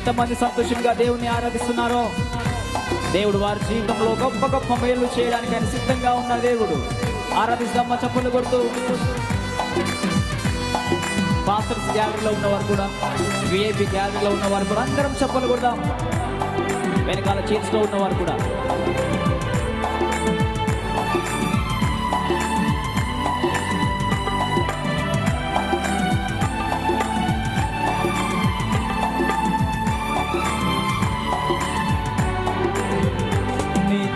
ఎంతమంది సంతోషంగా దేవుని ఆరాధిస్తున్నారో? దేవుడు వారి జీవితంలో గొప్ప గొప్ప మేలు చేయడానికి ఆయన సిద్ధంగా ఉన్న దేవుడు. ఆరాధిస్తామ్మ చప్పులు కొడుతూ. పాస్టర్స్ గ్యాలరీలో ఉన్నవారు కూడా విఐపి గ్యాలరీలో ఉన్నవారు కూడా అందరం చప్పలు కొడదాం. వెనకాల చీర్స్లో ఉన్నవారు కూడా.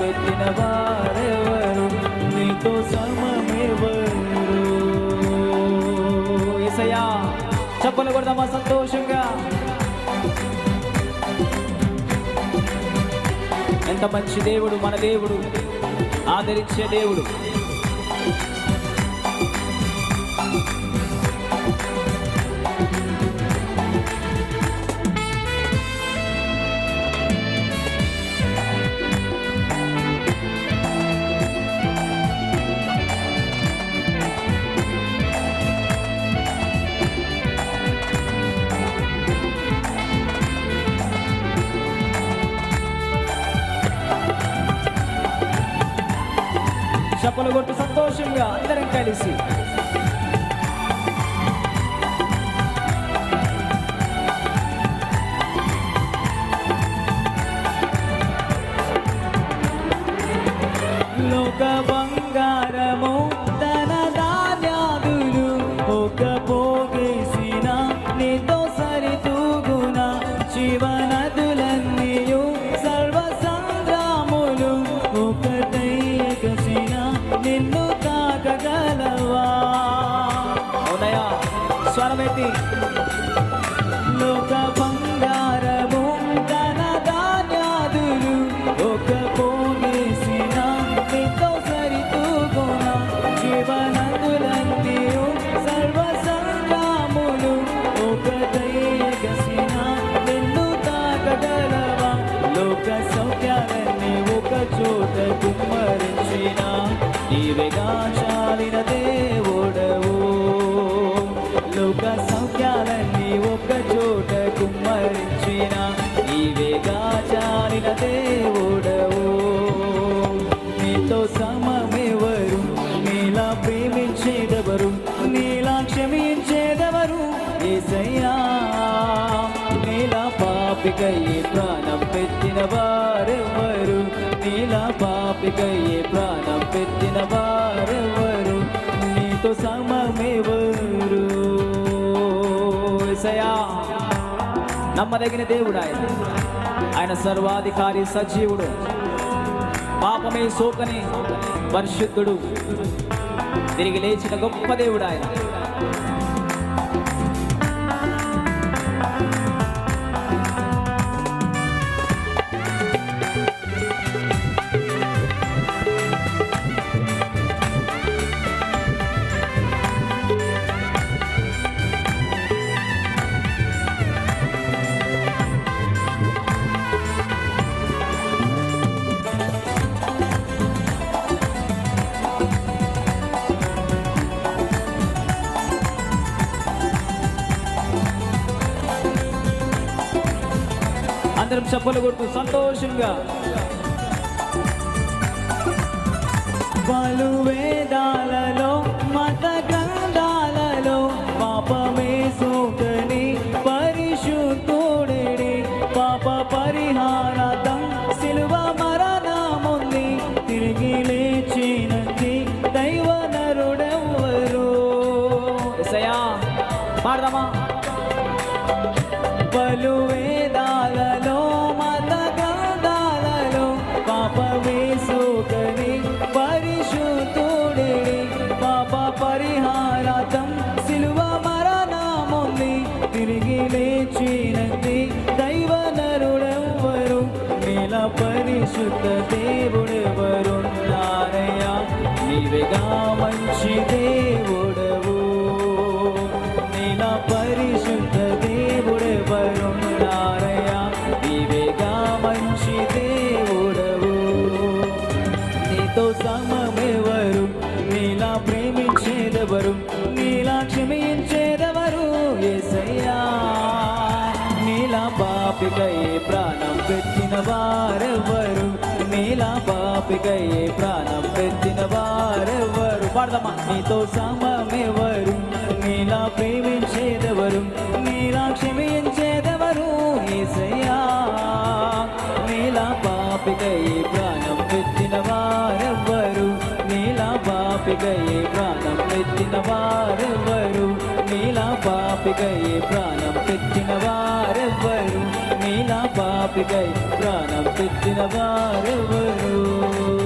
పెట్టిన వారెవరు? నీతో సమమెవరు? ఏసయ్యా చెప్పలు కొడదామా సంతోషంగా. ఎంత మంచి దేవుడు మన దేవుడు ఆదరించే దేవుడు. చప్పలు కొట్టు సంతోషంగా అందరం కలిసి. లోక బంగారము నీవేగా చాలిన దేవుడవు. లోక పాపికయ్యే ప్రాణం పెట్టిన వారెవరు? నీతో సమమెవరు? నమ్మదగిన దేవుడు ఆయన ఆయన సర్వాధికారి సజీవుడు. పాపమే సోకని పరిశుద్ధుడు. తిరిగి లేచిన గొప్ప దేవుడు ఆయన అందరం చప్పలు కొడుతూ సంతోషంగా. బలు వేదాలలో పరిశుద్ధ దేవుడెవరున్నారయ్యా? నీవేగా మంచి దేవుడవు. నీలా పరిశుద్ధ దేవుడెవరున్నారయ్యా? నీవేగా మంచి దేవుడవు. నీతో సమమెవరు? నీలా ప్రేమించేదెవరు? నీలా క్షమించేదెవరు? ఏసయ్యా. నీలా పాపికై ప్రాణం పెట్టిన వారెవరు? నీలా పాపికై ప్రాణం పెట్టిన వారెవరు? పాడదమ్మా నీతో సమమెవరు నీలా ప్రేమించేదెవరు? నీలా క్షమించేదెవరు? ఏసయ్యా. నీలా పాపికై ప్రాణం పెట్టిన వారెవ్వరు నీలా పాపికై ప్రాణం పెట్టిన వారెవ్వరు నీలా పాపికై ప్రాణం పెట్టిన వారు పాపికై ప్రాణం పెట్టిన వారెవరు?